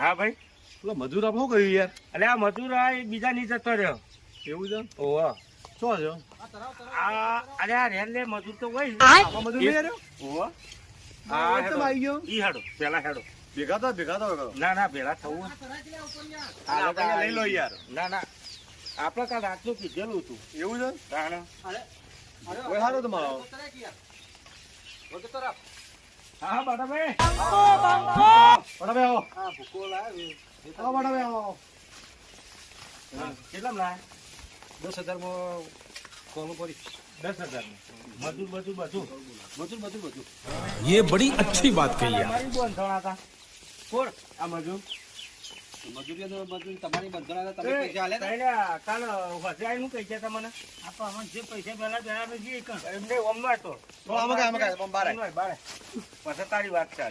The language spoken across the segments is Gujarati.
હા ભાઈ. પેલો મજૂર આપ શું કર્યું યાર? એટલે આ મજૂર આ એ બીજા નીચે જતો રહ્યો. એવું છે? ઓહો શું છે? આ અરે આ રેલ લે મજૂર તો હોય મજૂર નહીં આવ્યો ઓહો હા. કેમ આવી ગયો? ઈ હેડો પેલા હેડો. ભેગા તો ભેગા તો ના ના પેલા થવું લઈ લો યાર. ના ના. આપણે કાલ રાતનું કીધેલું હતું. એવું છે? તાણે. કોઈ સારું તમારો. હા હા બાટાભાઈ બટાભાઈ આવો આવો બટાભાઈ આવો કેટલા લાયા દસ હજારમાં કોનું પડી દસ હજાર મજૂર મજૂર બધું મજૂર મજૂર બધું ये बड़ी अच्छी बात कही आप અમારી બંધણ હતા કોણ આ મજૂર મજૂરી મજૂરી તમારી બંધણા તમે પૈસા આલ્યા કાલ હજારનું કહી છે તમને. જે પૈસા પહેલા પહેલા એમને ઓમનો હતો બોલો, આમાં કાંઈ, આમાં બારે. બારે. પછી તારી વાત છે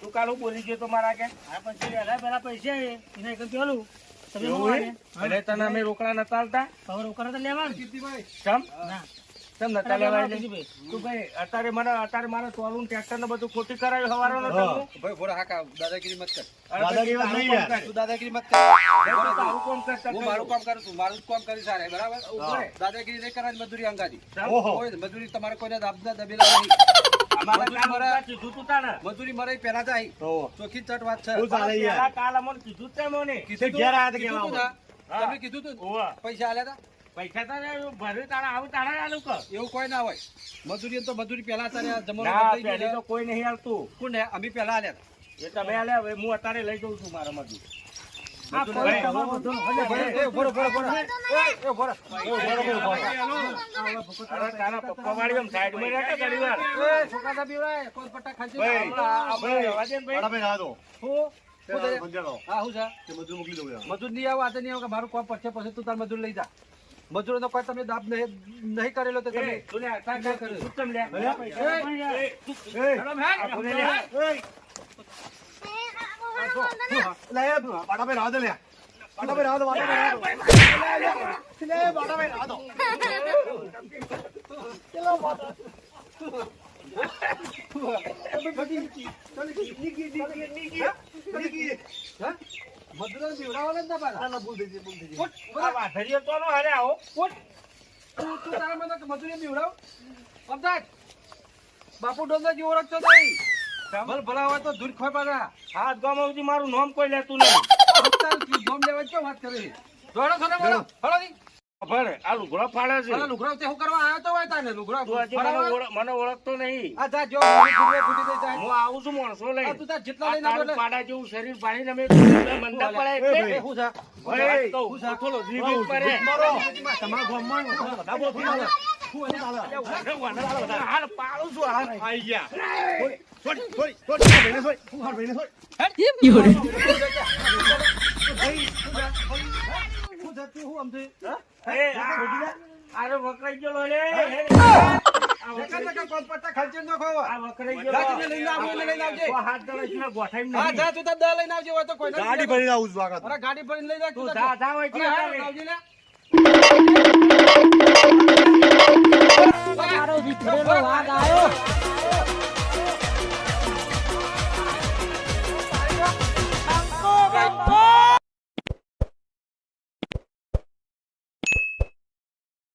તું કાલ હું બોલી ગયો તો મારા કે? પછી પહેલા પહેલા પૈસા એને એક પેલું તને અમે રોકડા નતા હવે રોકડા તો લેવા ચમ? ચમ નતા લેવા તું ભાઈ અત્યારે મને અત્યારે મારે ટોલું ટ્રેક્ટર ને બધું ખોટી કરાવ્યું હવારો ને ભાઈ ભોળા હાકા દાદાગીરી મત કર. દાદાગીરી વાત નહીં તું દાદાગીરી મત કર. તારું કોમ કરતા હું મારું કામ કરું છું. મારું કામ કરી સારે બરાબર? દાદાગીરી નહીં કરવાની મજૂરી તમારે કોઈ મજૂરી તમારે કોઈને દાબના દબેલા નહીં. અમારે મજૂરી મરા- કીધું તું તાણે. મજૂરી મરે પેલા જાય ચોખ્ખી ચટ વાત છે. કાલ અમને કીધું કીધું? તમે કીધું તું પૈસા આલ્યા તા? પૈસા તારે ભર્યું તારે આવું તારે આલું કર. એવું કોઈ ના હોય. મજૂરી તો મજૂરી પેલા તારે આ જમાનો ના બદલાઈ પહેલી તો કોઈ નહીં હાલતું. કોણ અમે પેલા આલ્યા એ તમે આલ્યા હવે હું અત્યારે લઈ જઉં છું મારા મજૂર. મજૂર નહીં આવો આજે નહીં આવો કે મારું કોપ પડશે પછી તું તાર મજૂર લઈ જા. મજૂરો કોઈ તમે દાબ નહીં કરેલો તો તમે એ, તું લે, તાર કેમ આ હા? મજૂરોને બીવડાવવાના જ ના પાડો. તો નો હારે આવો. તું તું તારા મને મજૂરી બીવડાવ સમજાય બાપુ ડોંગર જેવો ઓળખતો નહીં. ભલ ભલા હોય તો દૂર ખોય પાડ્યા હાથ ગામ મારું નામ કોઈ લેતું નહીં. નામ લેવા ક્યાં વાત કરે દોડો ખરો બોલો ની ભલે, આ લુગડો ફાડે છે. લુગડો તે હું કરવા આવ્યો તો હોય તાને લુગડો મને ઓળખતો નહીં. આ જા જો મારી. હું આવું છું માણસો આ તું તાર જેટલા લઈને આવ્યો પાડા જેવું શરીર પાડીને અમે મંદા પડે એટલે હું છે? ભાઈ, કહું, થોડો જીભ પડે. તમારા ગામમાં બધા બહુ હાલ પાડું છું હાલ. આઈ ગયા. છોડી છોડી છોડી ભાઈને છોડી હું હાર ભાઈને છોડી હું હું આ- આરે વકરાઈ ના ગાડી ભરીને આવું છું ગાડી ભરીને લઈ જા તું તું જા જા હોય